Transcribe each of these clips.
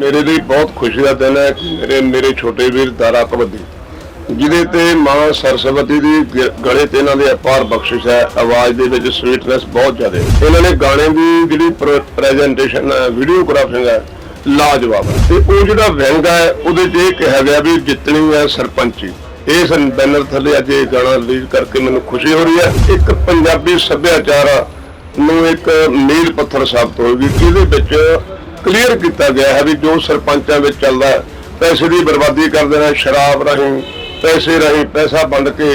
ਮੇਰੇ ਲਈ ਬਹੁਤ ਖੁਸ਼ੀ ਦਾ ਦਿਨ ਹੈ ਕਿ ਮੇਰੇ ਮੇਰੇ ਛੋਟੇ ਵੀਰ ਦਾਰਾ ਕਬੱਦੀ ਜਿਹਦੇ ਤੇ ਮਾਂ ਸਰਸਵਤੀ ਦੀ ਗਲੇ ਤੇ ਇਹਨਾਂ ਦੇ ਅਪਾਰ ਬਖਸ਼ਿਸ਼ ਹੈ, ਆਵਾਜ਼ ਦੇ ਵਿੱਚ ਸਵੀਟਨੈਸ ਬਹੁਤ ਜ਼ਿਆਦਾ ਹੈ। ਇਹਨਾਂ ਨੇ ਗਾਣੇ ਦੀ ਜਿਹੜੀ ਪ੍ਰੈਜੈਂਟੇਸ਼ਨ ਹੈ ਵੀਡੀਓਗ੍ਰਾਫਿੰਗ ਹੈ, ਲਾਜਵਾਬ ਹੈ। ਤੇ ਉਹ ਜਿਹੜਾ ਵਿਅੰਗ ਹੈ, ਉਹਦੇ 'ਚ ਇਹ ਕਿਹਾ ਗਿਆ ਵੀ ਜਿੱਤਣੀ ਹੈ ਸਰਪੰਚੀ। ਇਸ ਬੈਨਰ ਥੱਲੇ ਅੱਜ ਇਹ ਗਾਣਾ ਰਿਲੀਜ਼ ਕਰਕੇ ਮੈਨੂੰ ਖੁਸ਼ੀ ਹੋ ਰਹੀ ਹੈ। ਇੱਕ ਪੰਜਾਬੀ ਸੱਭਿਆਚਾਰ ਨੂੰ ਇੱਕ ਮੀਲ ਪੱਥਰ ਸਾਬਤ ਹੋਏਗੀ, ਜਿਹਦੇ ਵਿੱਚ ਕਲੀਅਰ ਕੀਤਾ ਗਿਆ ਹੈ ਵੀ ਜੋ ਸਰਪੰਚਾਂ ਵਿੱਚ ਚੱਲਦਾ ਹੈ, ਪੈਸੇ ਦੀ ਬਰਬਾਦੀ ਕਰਦੇ ਨੇ, ਸ਼ਰਾਬ ਰਾਹੀਂ, ਪੈਸੇ ਰਾਹੀਂ ਪੈਸਾ ਵੰਡ ਕੇ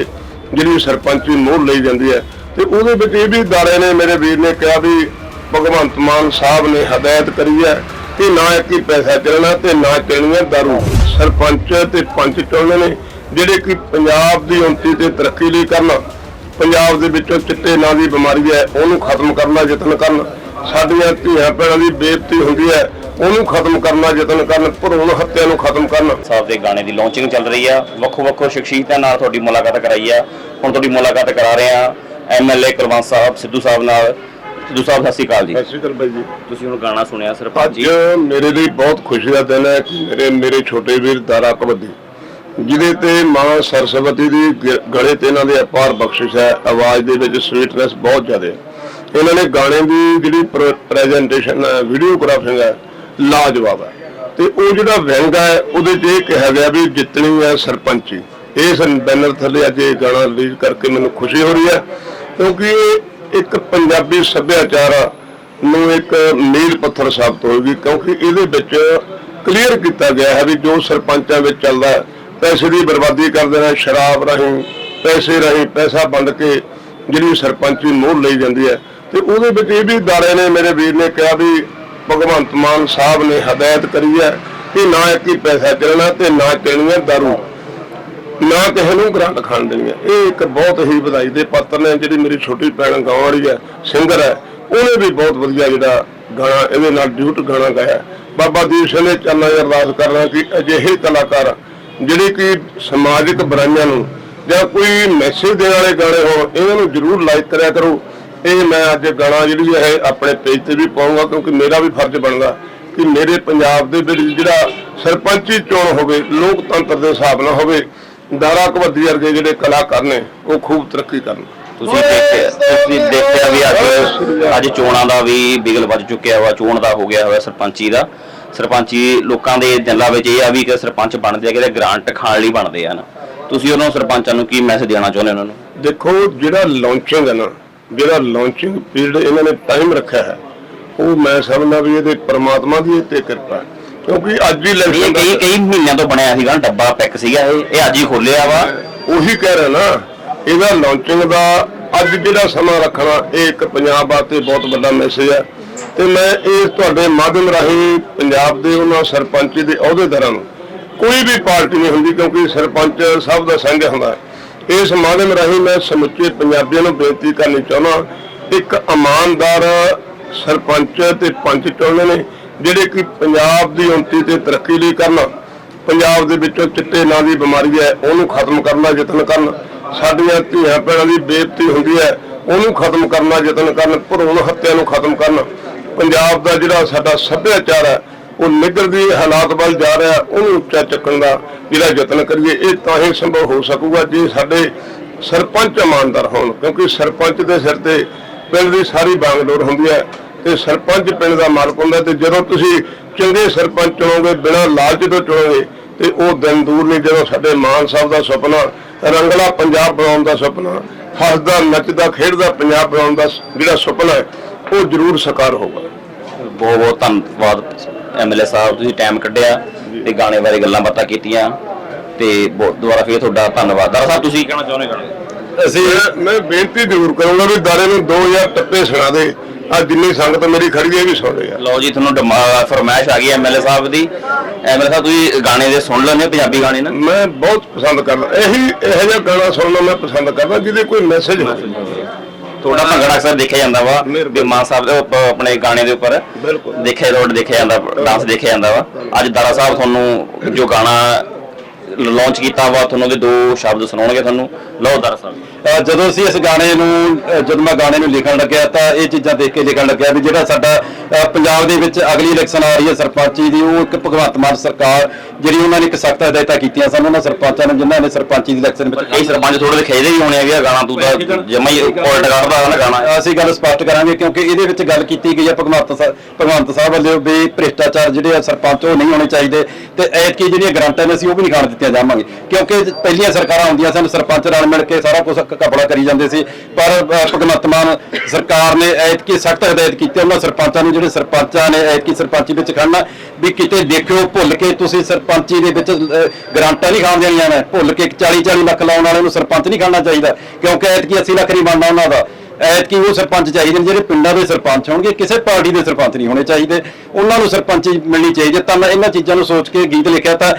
ਜਿਹੜੀ ਸਰਪੰਚੀ ਮੋਹ ਲਈ ਜਾਂਦੀ ਹੈ। ਤੇ ਉਹਦੇ ਵਿੱਚ ਇਹ ਵੀ ਦਾਰੇ ਨੇ, ਮੇਰੇ ਵੀਰ ਨੇ ਕਿਹਾ ਵੀ ਭਗਵੰਤ ਮਾਨ ਸਾਹਿਬ ਨੇ ਹਦਾਇਤ ਕਰੀ ਹੈ ਕਿ ਨਾ ਇੱਕ ਹੀ ਪੈਸਾ ਚੱਲਣਾ ਤੇ ਨਾ ਚੱਲਣੀ ਹੈ ਦਾਰੂ। ਸਰਪੰਚ ਤੇ ਪੰਚ ਚੁਣਨੇ ਨੇ, ਜਿਹੜੇ ਕਿ ਪੰਜਾਬ ਦੀ ਉੱਨਤੀ ਤੇ ਤਰੱਕੀ ਲਈ ਕਰਨ, ਪੰਜਾਬ ਦੇ ਵਿੱਚੋਂ ਚਿੱਟੇ ਨਾਂ ਦੀ ਬਿਮਾਰੀ ਹੈ, ਉਹਨੂੰ ਖਤਮ ਕਰਨ ਦਾ ਯਤਨ ਕਰਨ ਸਾਡੀਆਂ ਧੀਆਂ ਭੈਣਾਂ ਦੀ ਬੇਇੱਜ਼ਤੀ ਹੁੰਦੀ ਹੈ ਉਹਨੂੰ ਖਤਮ ਕਰਨ ਯਤਨ ਕਰਨ ਭਰੂਣ ਹੱਤਿਆ ਨੂੰ ਖਤਮ ਕਰਨ। ਸਾਹਿਬ ਦੇ ਗਾਣੇ ਦੀ ਲਾਂਚਿੰਗ ਚੱਲ ਰਹੀ ਆ ਵੱਖੋ ਵੱਖੋ ਸ਼ਖਸੀਅਤਾਂ ਨਾਲ ਤੁਹਾਡੀ ਮੁਲਾਕਾਤ ਕਰਾਈ ਆ ਹੁਣ ਤੁਹਾਡੀ ਮੁਲਾਕਾਤ ਕਰਾ ਰਹੇ ਆ ਐਮਐਲਏ ਕੁਲਵੰਤ ਸਾਹਿਬ ਸਿੱਧੂ ਸਾਹਿਬ ਨਾਲ। ਸਿੱਧੂ ਸਾਹਿਬ ਸਤਿ ਸ਼੍ਰੀ ਅਕਾਲ ਜੀ। ਸਤਿ ਸ਼੍ਰੀ ਅਕਾਲ ਬਾਈ ਜੀ। ਤੁਸੀਂ ਹੁਣ ਗਾਣਾ ਸੁਣਿਆ ਸਰਪੰਚ ਅੱਜ ਜੀ ਮੇਰੇ ਲਈ ਬਹੁਤ ਖੁਸ਼ੀ ਦਾ ਦਿਨ ਹੈ ਕਿ ਮੇਰੇ ਮੇਰੇ ਛੋਟੇ ਵੀਰ ਦਾਰਾ ਕਬੱਦੀ ਜਿਹਦੇ ਤੇ ਮਾਂ ਸਰਸਵਤੀ ਦੀ ਗ- ਗਲੇ ਤੇ ਇਹਨਾਂ ਦੇ ਅਪਾਰ ਬਖਸ਼ਿਸ਼ ਹੈ। ਆਵਾਜ਼ ਦੇ ਵਿੱਚ ਸਵੀਟਨੈਸ ਬਹੁਤ ਜ਼ਿਆਦਾ ਹੈ। ਇਹਨਾਂ ਨੇ ਗਾਣੇ ਦੀ ਜਿਹੜੀ ਪ੍ਰੈਜੈਂਟੇਸ਼ਨ ਹੈ ਵੀਡੀਓਗ੍ਰਾਫਿੰਗ ਹੈ, ਲਾਜਵਾਬ ਹੈ। ਤੇ ਉਹ ਜਿਹੜਾ ਵਿਅੰਗ ਹੈ, ਉਹਦੇ 'ਚ ਇਹ ਕਿਹਾ ਗਿਆ ਵੀ ਜਿੱਤਣੀ ਹੈ ਸਰਪੰਚੀ। ਇਸ ਬੈਨਰ ਥੱਲੇ ਅੱਜ ਇਹ ਗਾਣਾ ਰਿਲੀਜ਼ ਕਰਕੇ ਮੈਨੂੰ ਖੁਸ਼ੀ ਹੋ ਰਹੀ ਹੈ, ਕਿਉਂਕਿ ਇੱਕ ਪੰਜਾਬੀ ਸੱਭਿਆਚਾਰ ਨੂੰ ਇੱਕ ਮੀਲ ਪੱਥਰ ਸਾਬਤ ਹੋਏਗੀ, ਕਿਉਂਕਿ ਇਹਦੇ ਵਿੱਚ ਕਲੀਅਰ ਕੀਤਾ ਗਿਆ ਹੈ ਵੀ ਜੋ ਸਰਪੰਚਾਂ ਵਿੱਚ ਚੱਲਦਾ ਪੈਸੇ ਦੀ ਬਰਬਾਦੀ ਕਰਦੇ ਨੇ, ਸ਼ਰਾਬ ਰਾਹੀਂ, ਪੈਸੇ ਰਾਹੀਂ ਪੈਸਾ ਵੰਡ ਕੇ ਜਿਹੜੀ ਸਰਪੰਚੀ ਮੋਹ ਲਈ ਜਾਂਦੀ ਹੈ ਤੇ ਉਹਦੇ ਵਿੱਚ ਇਹ ਵੀ ਦਾਰੇ ਨੇ, ਮੇਰੇ ਵੀਰ ਨੇ ਕਿਹਾ ਵੀ ਭਗਵੰਤ ਮਾਨ ਸਾਹਿਬ ਨੇ ਹਦਾਇਤ ਕਰੀ ਹੈ ਕਿ ਨਾ ਇੱਕ ਹੀ ਪੈਸਾ ਚੱਲਣਾ ਤੇ ਨਾ ਚੱਲਣੀ ਹੈ ਦਾਰੂ। ਨਾ ਕਿਸੇ ਨੂੰ ਗ੍ਰਾਂਟ ਖਾਣ ਦੇਣੀ ਹੈ ਇਹ ਇੱਕ ਬਹੁਤ ਹੀ ਵਧਾਈ ਦੇ ਪਾਤਰ ਨੇ, ਜਿਹੜੀ ਮੇਰੀ ਛੋਟੀ ਭੈਣ ਗਾਉਣ ਵਾਲੀ ਹੈ, ਸਿੰਗਰ ਹੈ, ਉਹਨੇ ਵੀ ਬਹੁਤ ਵਧੀਆ ਜਿਹੜਾ ਗਾਣਾ, ਇਹਦੇ ਨਾਲ ਡਿਊਟ ਗਾਣਾ ਗਾਇਆ। ਬਾਬਾ ਦੀਪ ਸਿੰਘ ਨੇ ਚਰਨਾਂ ਅਰਦਾਸ ਕਰਨਾ ਕਿ ਅਜਿਹੇ ਕਲਾਕਾਰ, ਜਿਹੜੇ ਕਿ ਸਮਾਜਿਕ ਬੁਰਾਈਆਂ ਨੂੰ ਜਾਂ ਕੋਈ ਮੈਸੇਜ ਦੇਣ ਵਾਲੇ ਗਾਣੇ ਹੋਣ, ਇਹਨਾਂ ਨੂੰ ਜ਼ਰੂਰ ਲਾਈਕ ਕਰਿਆ ਕਰੋ। ਇਹ ਮੈਂ ਅੱਜ ਗਾਣਾ ਜਿਹੜੀ ਹੈ ਆਪਣੇ ਪੇਜ ਤੇ ਵੀ ਪਾਉਂਗਾ ਕਿਉਂਕਿ ਮੇਰਾ ਵੀ ਫਰਜ਼ ਬਣਦਾ ਕਿ ਮੇਰੇ ਪੰਜਾਬ ਦੇ ਵਿੱਚ ਜਿਹੜਾ ਸਰਪੰਚੀ ਚੋਣ ਹੋਵੇ ਲੋਕਤੰਤਰ ਦੇ ਹਿਸਾਬ ਨਾਲ ਹੋਵੇ ਦਾਰਾ ਕਬੱਦੀ ਵਰਗੇ ਜਿਹੜੇ ਕਲਾਕਾਰ ਨੇ ਉਹ ਖੂਬ ਤਰੱਕੀ ਕਰਨ। ਤੁਸੀਂ ਦੇਖਿਆ ਤੁਸੀਂ ਦੇਖਿਆ ਵੀ ਅੱਜ ਅੱਜ ਚੋਣਾਂ ਦਾ ਵੀ ਬਿਗਲ ਵੱਜ ਚੁੱਕਿਆ ਵਾ ਚੋਣ ਦਾ ਹੋ ਗਿਆ ਹੋਇਆ ਸਰਪੰਚੀ ਦਾ। ਸਰਪੰਚੀ ਲੋਕਾਂ ਦੇ ਦਿਲਾਂ ਵਿੱਚ ਇਹ ਆ ਵੀ ਕਿ ਸਰਪੰਚ ਬਣਦੇ ਆ ਕਿਤੇ ਗ੍ਰਾਂਟ ਖਾਣ ਲਈ ਬਣਦੇ ਆ ਨਾ। ਤੁਸੀਂ ਉਹਨਾਂ ਸਰਪੰਚਾਂ ਨੂੰ ਕੀ ਮੈਸੇਜ ਦੇਣਾ ਚਾਹੁੰਦੇ ਉਹਨਾਂ ਨੂੰ? ਦੇਖੋ ਜਿਹੜਾ ਲਾਂਚਿੰਗ ਹੈ ਨਾ ਜਿਹੜਾ ਲਾਂਚਿੰਗ ਪੀਰੀਅਡ ਇਹਨਾਂ ਨੇ ਟਾਈਮ ਰੱਖਿਆ ਹੈ ਉਹ ਮੈਂ ਸਮਝਦਾ ਵੀ ਇਹਦੇ ਪ੍ਰਮਾਤਮਾ ਦੀ ਇਹ ਤੇ ਕਿਰਪਾ ਹੈ। ਕਿਉਂਕਿ ਅੱਜ ਇਹ ਇਲੈਕਸ਼ਨ ਕਈ ਕਈ ਮਹੀਨਿਆਂ ਤੋਂ ਬਣਿਆ ਸੀਗਾ ਡੱਬਾ ਪੈਕ ਸੀਗਾ ਇਹ ਇਹ ਅੱਜ ਹੀ ਖੋਲਿਆ ਵਾ। ਉਹੀ ਕਹਿ ਰਿਹਾ ਨਾ ਇਹਦਾ ਲਾਂਚਿੰਗ ਦਾ ਅੱਜ ਜਿਹੜਾ ਸਮਾਂ ਰੱਖਣਾ ਇਹ ਇੱਕ ਪੰਜਾਬ ਵਾਸਤੇ ਬਹੁਤ ਵੱਡਾ ਮੈਸੇਜ ਹੈ। ਤੇ ਮੈਂ ਇਹ ਤੁਹਾਡੇ ਮਾਧਿਅਮ ਰਾਹੀਂ ਪੰਜਾਬ ਦੇ ਉਹਨਾਂ ਸਰਪੰਚੀ ਦੇ ਅਹੁਦੇਦਾਰਾਂ ਨੂੰ ਕੋਈ ਵੀ ਪਾਰਟੀ ਨਹੀਂ ਹੁੰਦੀ ਕਿਉਂਕਿ ਸਰਪੰਚ ਸਭ ਦਾ ਸੰਘ ਹੁੰਦਾ। ਹੈ। ਇਸ ਮਾਧਿਅਮ ਰਾਹੀਂ ਮੈਂ ਸਮੁੱਚੇ ਪੰਜਾਬੀਆਂ ਨੂੰ ਬੇਨਤੀ ਕਰਨੀ ਚਾਹੁੰਦਾ ਇੱਕ ਇਮਾਨਦਾਰ ਸਰਪੰਚ ਤੇ ਪੰਚ ਚੁਣਨੇ ਨੇ, ਜਿਹੜੇ ਕਿ ਪੰਜਾਬ ਦੀ ਉੱਨਤੀ ਤੇ ਤਰੱਕੀ ਲਈ ਕਰਨ, ਪੰਜਾਬ ਦੇ ਵਿੱਚੋਂ ਚਿੱਟੇ ਨਾਂ ਦੀ ਬਿਮਾਰੀ ਹੈ, ਉਹਨੂੰ ਖਤਮ ਕਰਨ ਦਾ ਯਤਨ ਕਰਨ। ਸਾਡੀਆਂ ਧੀਆਂ ਭੈਣਾਂ ਦੀ ਬੇਇੱਜ਼ਤੀ ਹੁੰਦੀ ਹੈ, ਉਹਨੂੰ ਖਤਮ ਕਰਨ ਦਾ ਯਤਨ ਕਰਨ, ਭਰੂਣ ਹੱਤਿਆ ਨੂੰ ਖਤਮ ਕਰਨ। ਪੰਜਾਬ ਦਾ ਜਿਹੜਾ ਸਾਡਾ ਸੱਭਿਆਚਾਰ ਹੈ ਉਹ ਨਿਗਰਦੀ ਹਾਲਾਤ ਵੱਲ ਜਾ ਰਿਹਾ, ਉਹਨੂੰ ਉੱਚਾ ਚੱਕਣ ਦਾ ਜਿਹੜਾ ਯਤਨ ਕਰੀਏ, ਇਹ ਤਾਂ ਹੀ ਸੰਭਵ ਹੋ ਸਕੂਗਾ ਜੇ ਸਾਡੇ ਸਰਪੰਚ ਇਮਾਨਦਾਰ ਹੋਣ, ਕਿਉਂਕਿ ਸਰਪੰਚ ਦੇ ਸਿਰ ਤੇ ਪਿੰਡ ਦੀ ਸਾਰੀ ਬਾਗਡੋਰ ਹੁੰਦੀ ਹੈ ਤੇ ਸਰਪੰਚ ਪਿੰਡ ਦਾ ਮਾਲਕ ਹੁੰਦਾ ਤੇ ਜਦੋਂ ਤੁਸੀਂ ਚੰਗੇ ਸਰਪੰਚ ਚੁਣੋਗੇ, ਬਿਨਾਂ ਲਾਲਚ ਤੋਂ ਚੁਣੋਗੇ, ਤੇ ਉਹ ਦਿਨ ਦੂਰ ਨਹੀਂ, ਜਦੋਂ ਸਾਡੇ ਮਾਨ ਸਾਹਿਬ ਦਾ ਸੁਪਨਾ, ਰੰਗਲਾ ਪੰਜਾਬ ਬਣਾਉਣ ਦਾ ਸੁਪਨਾ, ਹੱਸਦਾ, ਨੱਚਦਾ, ਖੇਡਦਾ, ਪੰਜਾਬ ਬਣਾਉਣ ਦਾ ਜਿਹੜਾ ਸੁਪਨਾ ਹੈ, ਉਹ ਜ਼ਰੂਰ ਸਾਕਾਰ ਹੋਊਗਾ। ਬਹੁਤ ਬਹੁਤ ਧੰਨਵਾਦ ਐਮਐਲਏ ਸਾਹਿਬ ਤੁਸੀਂ ਟਾਈਮ ਕੱਢਿਆ ਤੇ ਗਾਣੇ ਬਾਰੇ ਗੱਲਾਂ ਬਾਤਾਂ ਕੀਤੀਆਂ ਤੇ ਬਹੁਤ ਦੁਬਾਰਾ ਫੇਰ ਤੁਹਾਡਾ ਧੰਨਵਾਦ। ਦਰ ਸਾਹਿਬ ਤੁਸੀਂ ਕਹਿਣਾ ਚਾਹੁੰਦੇ ਗਾਣੇ ਅਸੀਂ ਮੈਂ ਬੇਨਤੀ ਜ਼ਰੂਰ ਕਰੂੰਗਾ ਵੀ ਦਾਰੇ ਨੂੰ 2000 ਟੱਪੇ ਸੁਣਾ ਦੇ। ਆ ਜਿੰਨੀ ਸੰਗਤ ਮੇਰੀ ਖੜੀ ਹੈ ਵੀ ਸੁਣ ਰਹੀ ਆ ਲਓ ਜੀ ਤੁਹਾਨੂੰ ਫਰਮਾਇਸ਼ ਆ ਗਈ ਐਮਐਲਏ ਸਾਹਿਬ ਦੀ। ਐਮਐਲਏ ਸਾਹਿਬ ਤੁਸੀਂ ਗਾਣੇ ਦੇ ਸੁਣ ਹੋ ਪੰਜਾਬੀ ਗਾਣੇ ਨਾ? ਮੈਂ ਬਹੁਤ ਪਸੰਦ ਕਰਦਾ। ਇਹੀ ਇਹੋ ਜਿਹਾ ਗਾਣਾ ਸੁਣਨਾ ਮੈਂ ਪਸੰਦ ਕਰਦਾ ਜਿਹਦੇ ਕੋਈ ਮੈਸੇਜ ਹੋਵੇ। ਤੁਹਾਡਾ ਭੰਗੜਾ ਅਕਸਰ ਦੇਖਿਆ ਜਾਂਦਾ ਵਾ ਵੀ ਮਾਨ ਸਾਹਿਬ ਦੇ ਆਪਣੇ ਗਾਣੇ ਦੇ ਉੱਪਰ ਬਿਲਕੁਲ। ਦੇਖਿਆ ਰੋਡ ਦੇਖਿਆ ਜਾਂਦਾ ਡਾਂਸ ਦੇਖਿਆ ਜਾਂਦਾ ਵਾ। ਅੱਜ ਦਾਰਾ ਸਾਹਿਬ ਤੁਹਾਨੂੰ ਜੋ ਗਾਣਾ ਲਾਂਚ ਕੀਤਾ ਵਾ ਤੁਹਾਨੂੰ ਉਹਦੇ ਦੋ ਸ਼ਬਦ ਸੁਣਾਉਣਗੇ ਤੁਹਾਨੂੰ। ਲਓ ਦਾਰਾ ਸਾਹਿਬ। ਅਹ ਜਦੋਂ ਅਸੀਂ ਇਸ ਗਾਣੇ ਨੂੰ ਅਹ ਜਦੋਂ ਮੈਂ ਗਾਣੇ ਨੂੰ ਲਿਖਣ ਲੱਗਿਆ ਤਾਂ ਇਹ ਚੀਜ਼ਾਂ ਦੇਖ ਕੇ ਲਿਖਣ ਲੱਗਿਆ ਵੀ ਜਿਹੜਾ ਸਾਡਾ ਪੰਜਾਬ ਦੇ ਵਿੱਚ ਅਗਲੀ ਇਲੈਕਸ਼ਨ ਆ ਰਹੀ ਹੈ ਸਰਪੰਚੀ ਦੀ ਉਹ ਇੱਕ ਭਗਵੰਤ ਮਾਨ ਸਰਕਾਰ ਜਿਹੜੀ ਉਹਨਾਂ ਨੇ ਇੱਕ ਸਖਤ ਹਦਾਇਤਾਂ ਕੀਤੀਆਂ ਸਨ ਉਹਨਾਂ ਸਰਪੰਚਾਂ ਨੂੰ ਜਿਨ੍ਹਾਂ ਨੇ ਸਰਪੰਚੀ ਦੀ ਇਲੈਕਸ਼ਨ ਵਿੱਚ ਕਈ ਸਰਪੰਚ ਥੋੜੇ ਜਿਹੇ ਖੇਦੇ ਵੀ ਹੋਣੇ ਆ ਵੀ ਇਹ ਗਾਣਾ ਤੂੰ ਤਾਂ ਜਮਾ ਹੀ ਉਲਟ ਕੱਢਦਾ ਨਾ ਗਾਣਾ। ਅਸੀਂ ਗੱਲ ਸਪਸ਼ਟ ਕਰਾਂਗੇ ਕਿਉਂਕਿ ਇਹਦੇ ਵਿੱਚ ਗੱਲ ਕੀਤੀ ਗਈ ਹੈ ਭਗਵੰਤ ਸਾਹਿਬ ਭਗਵੰਤ ਸਾਹਿਬ ਵੱਲੋਂ ਵੀ ਭ੍ਰਿਸ਼ਟਾਚਾਰ ਜਿਹੜੇ ਆ ਸਰਪੰਚ ਉਹ ਨਹੀਂ ਹੋਣੇ ਚਾਹੀਦੇ ਤੇ ਐਤਕੀ ਜਿਹੜੀਆਂ ਗ੍ਰਾਂਟਾਂ ਨੇ ਅਸੀਂ ਉਹ ਵੀ ਨਹੀਂ ਖਾਣ ਦਿੱਤੀਆਂ ਜਾਵਾਂਗੇ। ਕਿਉਂਕਿ ਪਹਿਲੀਆਂ ਸਰਕਾਰਾਂ ਹੁੰਦੀਆਂ ਸਨ ਸਰਪੰਚ ਰਲ ਮਿਲ ਕੇ ਸਾਰਾ ਕੁਝ ਕਪੜਾ ਕਰੀ ਜਾਂਦੇ ਸੀ ਪਰ ਭਗਵੰਤ ਮਾਨ ਸਰਕਾਰ ਨੇ ਐਤਕੀ ਸਖਤ ਹਦਾਇਤ ਕੀਤੀ ਉਹਨਾਂ ਸਰਪੰਚਾਂ ਨੂੰ ਜਿਹੜੇ ਸਰਪੰਚਾਂ ਨੇ ਐਤਕੀ ਸਰਪੰਚੀ ਵਿੱਚ ਖੜਨਾ ਵੀ ਕਿਤੇ ਦੇਖਿਓ ਭੁੱਲ ਕੇ ਤੁਸੀਂ ਸਰਪੰਚੀ ਦੇ ਵਿੱਚ ਅਹ, ਨਹੀਂ ਖਾਣ ਦੇਣੀਆਂ ਨੇ। ਭੁੱਲ ਕੇ 40 40 ਲੱਖ ਲਾਉਣ ਵਾਲੇ ਨੂੰ ਸਰਪੰਚ ਨਹੀਂ ਖਾਣਾ ਚਾਹੀਦਾ ਕਿਉਂਕਿ ਐਤਕੀ 80 ਲੱਖ ਨਹੀਂ ਬਣਨਾ ਉਹਨਾਂ ਦਾ। ਐਤਕੀ ਉਹ ਸਰਪੰਚ ਚਾਹੀਦੇ ਨੇ, ਜਿਹੜੇ ਪਿੰਡਾਂ ਦੇ ਸਰਪੰਚ ਹੋਣਗੇ, ਕਿਸੇ ਪਾਰਟੀ ਦੇ ਸਰਪੰਚ ਨਹੀਂ ਹੋਣੇ ਚਾਹੀਦੇ। ਉਹਨਾਂ ਨੂੰ ਸਰਪੰਚੀ ਮਿਲਣੀ ਚਾਹੀਦੀ ਹੈ। ਤਾਂ ਮੈਂ ਇਹਨਾਂ ਚੀਜ਼ਾਂ ਨੂੰ ਸੋਚ ਕੇ ਗੀਤ ਲਿਖਿਆ ਤਾਂ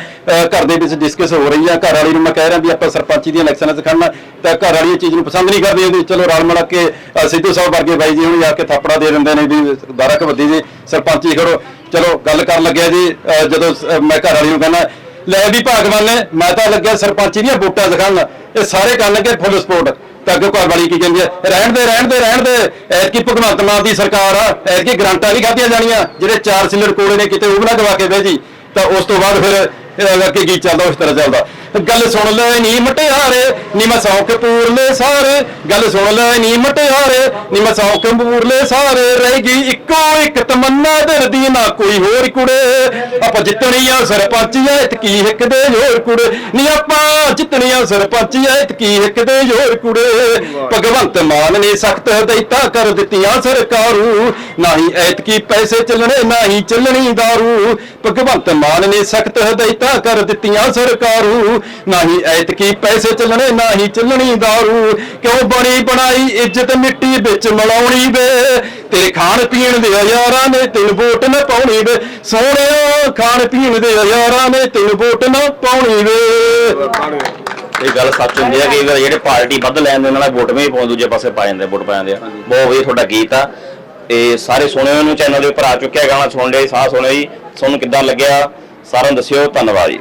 ਘਰ ਦੇ ਵਿੱਚ ਡਿਸਕਸ ਹੋ ਰਹੀ ਆ ਘਰ ਵਾਲੀ ਨੂੰ ਮੈਂ ਕਹਿ ਰਿਹਾ ਵੀ ਆਪਾਂ ਸਰਪੰਚੀ ਦੀਆਂ ਇਲੈਕਸ਼ਨਾਂ 'ਚ ਖੜਨਾ ਤਾਂ ਘਰ ਵਾਲੀ ਇਹ ਚੀਜ਼ ਨੂੰ ਪਸੰਦ ਨਹੀਂ ਕਰਦੀ ਉਹਦੀ ਚਲੋ ਰਲ ਮਿਲ ਕੇ ਸਿੱਧੂ ਸਾਹਿਬ ਵਰਗੇ ਬਾਈ ਜੀ ਹੁਣ ਜਾ ਕੇ ਥਾਪੜਾ ਦੇ ਦਿੰਦੇ ਨੇ ਵੀ ਦਾਰਾ ਕਬੱਦੀ ਦੀ ਸਰਪੰਚੀ ਕਰੋ ਚਲੋ, ਗੱਲ ਕਰਨ ਲੱਗਿਆ ਜੀ ਜਦੋਂ ਮੈਂ ਘਰ ਵਾਲੀ ਨੂੰ ਕਹਿੰਦਾ, ਲੈ ਵੀ ਭਾਗਵਾਨ ਨੇ, ਮੈਂ ਤਾਂ ਲੱਗਿਆ ਸਰਪੰਚੀ ਦੀਆਂ ਵੋਟਾਂ ਦਿਖਾਉਣ ਇਹ ਸਾਰੇ ਕਰਨ ਲੱਗੇ ਫੁੱਲ ਸਪੋਰਟ ਤਾਂ ਅੱਗੇ ਘਰ ਵਾਲੀ ਕੀ ਕਹਿੰਦੀ ਹੈ ਰਹਿਣ ਦੇ ਰਹਿਣ ਦੇ ਰਹਿਣ ਦੇ। ਐਤਕੀ ਭਗਵੰਤ ਮਾਨ ਦੀ ਸਰਕਾਰ ਆ, ਐਤਕੀ ਗਰੰਟਾਂ ਵੀ ਖਾਧੀਆਂ ਜਾਣੀਆਂ, ਜਿਹੜੇ ਚਾਰ ਸਿਲਰ ਕੋਲੇ ਨੇ, ਕਿਤੇ ਉਹ ਵੀ ਨਾ ਗਵਾ ਕੇ ਬਹਿ ਜੀ। ਤਾਂ ਉਸ ਤੋਂ ਬਾਅਦ ਫਿਰ, ਇਹ ਕੀ ਚੱਲਦਾ, ਉਸ ਤਰ੍ਹਾਂ ਚੱਲਦਾ। ਗੱਲ ਸੁਣ ਲੈ ਨੀ ਮਟਿਆਰੇ, ਨੀ ਮੈਂ ਸੌਕ ਪੂਰਲੇ ਸਾਰੇ। ਗੱਲ ਸੁਣ ਲੈ ਨੀ ਮਟਿਆਰੇ, ਨੀ ਮੈਂ ਸੌਕ ਪੂਰਲੇ ਸਾਰੇ। ਰਹਿ ਗਈ ਇੱਕੋ ਇੱਕ ਤਮੰਨਾ ਦਿਲ ਦੀ, ਨਾ ਕੋਈ ਹੋਰ ਕੁੜੇ। ਆਪਾਂ ਜਿੱਤਣੀਆਂ ਸਰਪੰਚੀਆਂ, ਇਤਕੀ ਇੱਕ ਦੇ ਹੋਰ ਕੁੜੇ। ਨੀ ਆਪਾਂ ਜਿੱਤਣੀਆਂ ਸਰਪੰਚੀਆਂ, ਇਤਕੀ ਇੱਕ ਦੇ ਹੋਰ ਕੁੜੇ। ਭਗਵੰਤ ਮਾਨ ਨੇ ਸਖਤ ਹਦਾਇਤਾਂ ਕਰ ਦਿੱਤੀਆਂ ਸਰਕਾਰੂ। ਨਾ ਹੀ ਐਤਕੀ ਪੈਸੇ ਚੱਲਣੇ ਨਾ ਹੀ ਚੱਲਣੀ ਦਾਰੂ। ਭਗਵੰਤ ਮਾਨ ਨੇ ਸਖਤ ਹਦਾਇਤਾਂ ਕਰ ਦਿੱਤੀਆਂ ਸਰਕਾਰੂ। ਨਾ ਹੀ ਐਤਕੀ ਪੈਸੇ ਚੱਲਣੇ ਨਾ ਹੀ ਚੱਲਣੀ ਦਾਰੂ। ਕਿਉਂ ਬਣੀ ਬਣਾਈ ਇੱਜ਼ਤ ਮਿੱਟੀ ਵਿੱਚ ਮਲਾਉਣੀ ਵੇ? ਤੇਰੇ ਖਾਣ ਪੀਣ ਦੇ ਯਾਰਾਂ ਨੇ ਤੈਨੂੰ ਵੋਟ ਨਾ ਪਾਉਣੀ ਵੇ। ਸੋਹਣਿਆ ਖਾਣ ਪੀਣ ਦੇ ਯਾਰਾਂ ਨੇ ਤੈਨੂੰ ਵੋਟ ਨਾ ਪਾਉਣੀ ਵੇ। ਇਹ ਗੱਲ ਸੱਚ ਹੁੰਦੀ ਹੈ ਕਿ ਜਿਹੜੇ ਪਾਰਟੀ ਵੱਧ ਲੈਣ ਦੇ ਨਾਲ ਵੋਟ ਵੀ ਪਾਉਂ ਦੂਜੇ ਪਾਸੇ ਪਾ ਜਾਂਦੇ ਵੋਟ ਪਾ ਜਾਂਦੇ ਆ ਬਹੁਤ ਵਧੀਆ ਤੁਹਾਡਾ ਗੀਤ ਆ। ਇਹ ਸਾਰੇ ਸੁਣਿਓ ਇਹਨੂੰ ਚੈਨਲ ਦੇ ਉੱਪਰ ਆ ਚੁੱਕਿਆ ਗਾਣਾ ਸੁਣ ਲਿਆ ਜੀ, ਸਾਹ ਸੁਣਿਆ ਜੀ ਤੁਹਾਨੂੰ ਕਿੱਦਾਂ ਲੱਗਿਆ? ਸਾਰਿਆਂ ਨੂੰ ਦੱਸਿਓ ਧੰਨਵਾਦ ਜੀ।